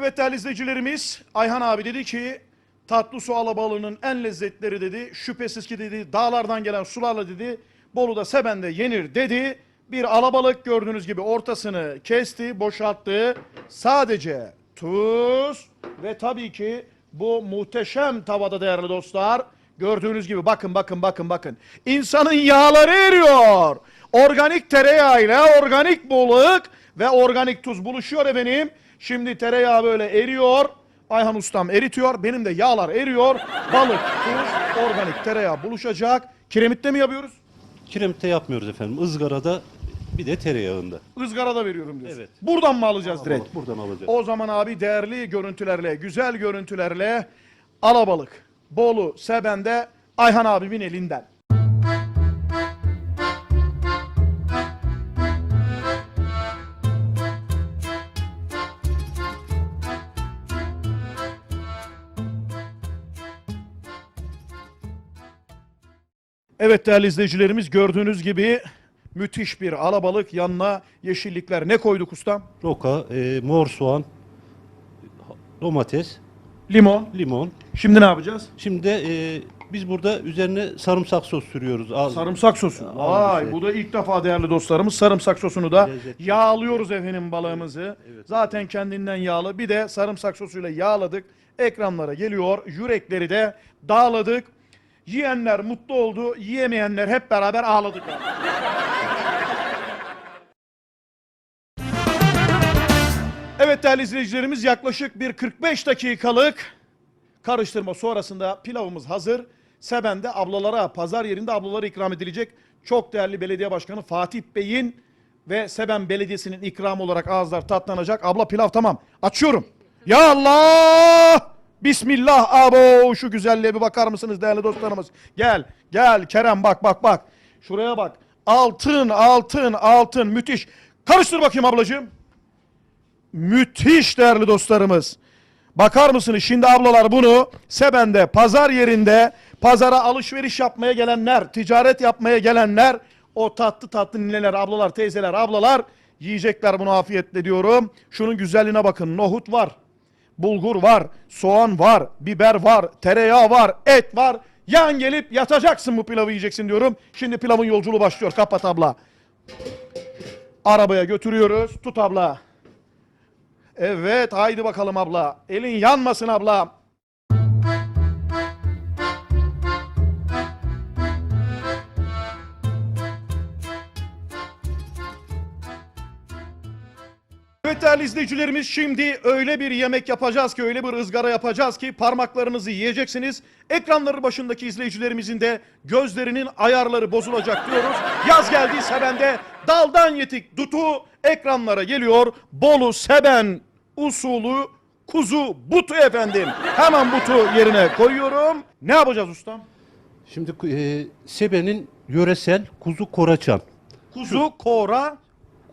Evet değerli izleyicilerimiz Ayhan abi dedi ki tatlı su alabalığının en lezzetleri dedi. Şüphesiz ki dedi dağlardan gelen sularla dedi Bolu'da Seben'de yenir dedi. Bir alabalık gördüğünüz gibi ortasını kesti, boşalttı. Sadece tuz ve tabii ki bu muhteşem tavada değerli dostlar. Gördüğünüz gibi bakın bakın bakın bakın. İnsanın yağları eriyor. Organik tereyağı ile organik balık ve organik tuz buluşuyor efendim. Şimdi tereyağı böyle eriyor. Ayhan ustam eritiyor. Benim de yağlar eriyor. Balık, tuz, organik tereyağı buluşacak. Kiremitte mi yapıyoruz? Kiremitte yapmıyoruz efendim. Izgarada bir de tereyağında. Izgarada veriyorum diyorsun. Evet. Buradan mı alacağız direkt? Balık Buradan alacağız. O zaman abi değerli görüntülerle, güzel görüntülerle alabalık, Bolu, Seben'de Ayhan abimin elinden. Evet değerli izleyicilerimiz gördüğünüz gibi müthiş bir alabalık yanına yeşillikler. Ne koyduk ustam? Roka, e, mor soğan, domates, Limon. limon. Şimdi ne yapacağız? Şimdi de e, biz burada üzerine sarımsak sos sürüyoruz. Az- Sarımsak sosu. Vay şey. bu da ilk defa değerli dostlarımız sarımsak sosunu da Lezzetli. yağlıyoruz efendim balığımızı. Zaten kendinden yağlı. Bir de sarımsak sosuyla yağladık. Ekranlara geliyor. Yürekleri de dağladık. Yiyenler mutlu oldu. Yiyemeyenler hep beraber ağladık. Evet değerli izleyicilerimiz yaklaşık bir 45 dakikalık karıştırma sonrasında pilavımız hazır. Seben'de ablalara, pazar yerinde ablalara ikram edilecek. Çok değerli belediye başkanı Fatih Bey'in ve Seben Belediyesi'nin ikramı olarak ağızlar tatlanacak. Abla pilav tamam. Açıyorum. Ya Allah! Bismillah abo şu güzelliğe bir bakar mısınız değerli dostlarımız? Gel, gel Kerem bak bak bak. Şuraya bak. Altın, altın, altın müthiş. Karıştır bakayım ablacığım. Müthiş değerli dostlarımız. Bakar mısınız şimdi ablalar bunu Seben'de pazar yerinde pazara alışveriş yapmaya gelenler, ticaret yapmaya gelenler o tatlı tatlı nineler, ablalar, teyzeler, ablalar yiyecekler bunu afiyetle diyorum. Şunun güzelliğine bakın. Nohut var. Bulgur var, soğan var, biber var, tereyağı var, et var. Yan gelip yatacaksın bu pilavı yiyeceksin diyorum. Şimdi pilavın yolculuğu başlıyor. Kapat abla. Arabaya götürüyoruz. Tut abla. Evet haydi bakalım abla. Elin yanmasın abla. Evet değerli izleyicilerimiz şimdi öyle bir yemek yapacağız ki öyle bir ızgara yapacağız ki parmaklarınızı yiyeceksiniz. Ekranları başındaki izleyicilerimizin de gözlerinin ayarları bozulacak diyoruz. Yaz geldi Seben'de daldan yetik dutu ekranlara geliyor. Bolu Seben usulü kuzu butu efendim. Hemen butu yerine koyuyorum. Ne yapacağız ustam? Şimdi e, Sebe'nin yöresel kuzu koraçan. Kuzu, kora,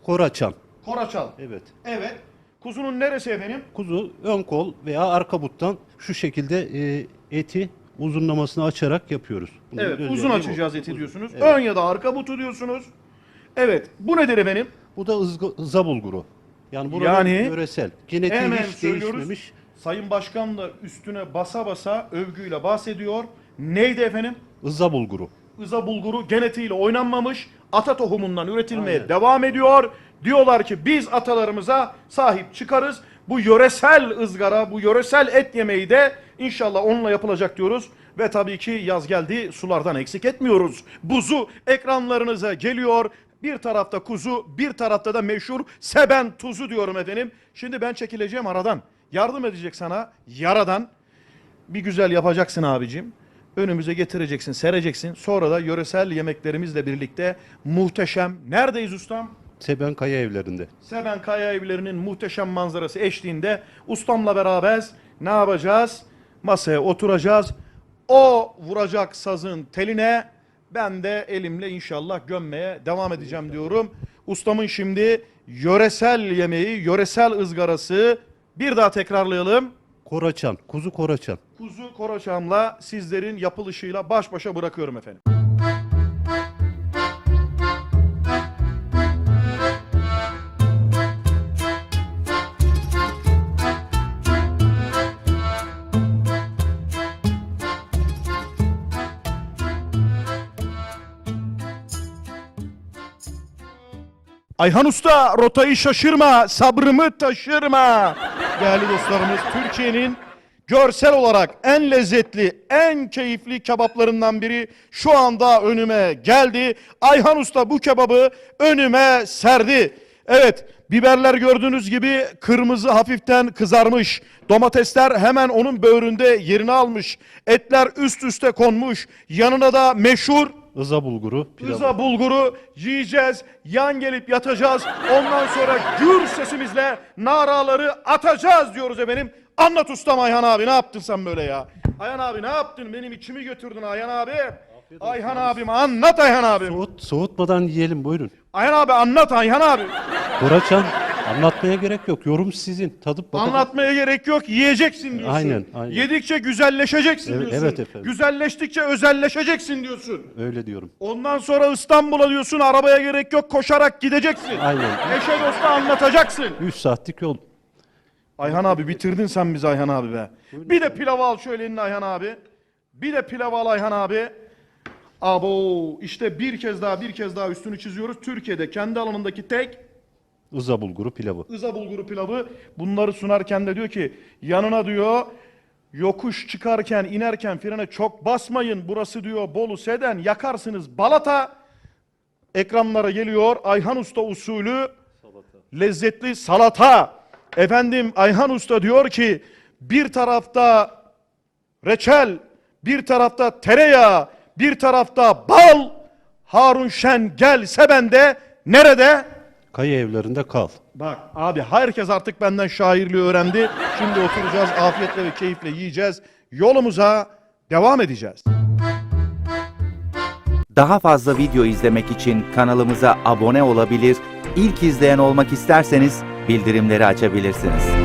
Koraçan. Koraçal. Evet. Evet. Kuzunun neresi efendim? Kuzu ön kol veya arka buttan şu şekilde e, eti uzunlamasını açarak yapıyoruz. Bunun Evet uzun açacağız eti diyorsunuz. Evet. Ön ya da arka butu diyorsunuz. Evet. Bu nedir efendim? Bu da ızga, bulguru. Yani buranın Yani yöresel. Genetiği Hemen hiç değişmemiş. Sayın Başkan da üstüne basa basa övgüyle bahsediyor. Neydi efendim? Iza bulguru. Iza bulguru genetiğiyle oynanmamış. Ata tohumundan üretilmeye Aynen. devam ediyor. Diyorlar ki biz atalarımıza sahip çıkarız. Bu yöresel ızgara, bu yöresel et yemeği de inşallah onunla yapılacak diyoruz. Ve tabii ki yaz geldi sulardan eksik etmiyoruz. Buzu ekranlarınıza geliyor. Bir tarafta kuzu, bir tarafta da meşhur seben tuzu diyorum efendim. Şimdi ben çekileceğim aradan. Yardım edecek sana yaradan. Bir güzel yapacaksın abicim. Önümüze getireceksin, sereceksin. Sonra da yöresel yemeklerimizle birlikte muhteşem. Neredeyiz ustam? Seben Kaya Evlerinde. Seben Kaya Evleri'nin muhteşem manzarası eşliğinde ustamla beraber ne yapacağız? Masaya oturacağız. O vuracak sazın teline ben de elimle inşallah gömmeye devam edeceğim diyorum. Ustamın şimdi yöresel yemeği, yöresel ızgarası bir daha tekrarlayalım. Koraçan, kuzu koraçan. Kuzu koraçamla sizlerin yapılışıyla baş başa bırakıyorum efendim. Ayhan Usta rotayı şaşırma, sabrımı taşırma. Değerli dostlarımız Türkiye'nin görsel olarak en lezzetli, en keyifli kebaplarından biri şu anda önüme geldi. Ayhan Usta bu kebabı önüme serdi. Evet, biberler gördüğünüz gibi kırmızı hafiften kızarmış. Domatesler hemen onun böğründe yerini almış. Etler üst üste konmuş. Yanına da meşhur Iza bulguru, pilavı. Rıza bulguru yiyeceğiz, yan gelip yatacağız. Ondan sonra gür sesimizle naraları atacağız diyoruz efendim. Anlat ustam Ayhan abi ne yaptın sen böyle ya? Ayhan abi ne yaptın? Benim içimi götürdün Ayhan abi. Ayhan abim anlat Ayhan abim. Soğut, soğutmadan yiyelim buyurun. Ayhan abi anlat Ayhan abi. Boraçan anlatmaya gerek yok. Yorum sizin. Tadıp bakalım. Anlatmaya gerek yok yiyeceksin diyorsun. Aynen, aynen. Yedikçe güzelleşeceksin Evet, diyorsun. evet efendim. Güzelleştikçe özelleşeceksin diyorsun. Öyle diyorum. Ondan sonra İstanbul'a diyorsun arabaya gerek yok koşarak gideceksin. Aynen. Eşe dosta anlatacaksın. 3 saatlik yol. Ayhan abi bitirdin sen bizi Ayhan abi be. Bir de pilav al şöyle eline Ayhan abi. Bir de pilav al Ayhan abi. Abo işte bir kez daha bir kez daha üstünü çiziyoruz. Türkiye'de kendi alanındaki tek Iza bulguru pilavı. ıza bulguru pilavı bunları sunarken de diyor ki yanına diyor yokuş çıkarken inerken frene çok basmayın. Burası diyor Bolu Seden yakarsınız balata. Ekranlara geliyor Ayhan Usta usulü lezzetli salata. Efendim Ayhan Usta diyor ki bir tarafta reçel, bir tarafta tereyağı, bir tarafta bal. Harun Şen gelse bende nerede? Kaya evlerinde kal. Bak abi herkes artık benden şairliği öğrendi. Şimdi oturacağız afiyetle ve keyifle yiyeceğiz. Yolumuza devam edeceğiz. Daha fazla video izlemek için kanalımıza abone olabilir, ilk izleyen olmak isterseniz bildirimleri açabilirsiniz.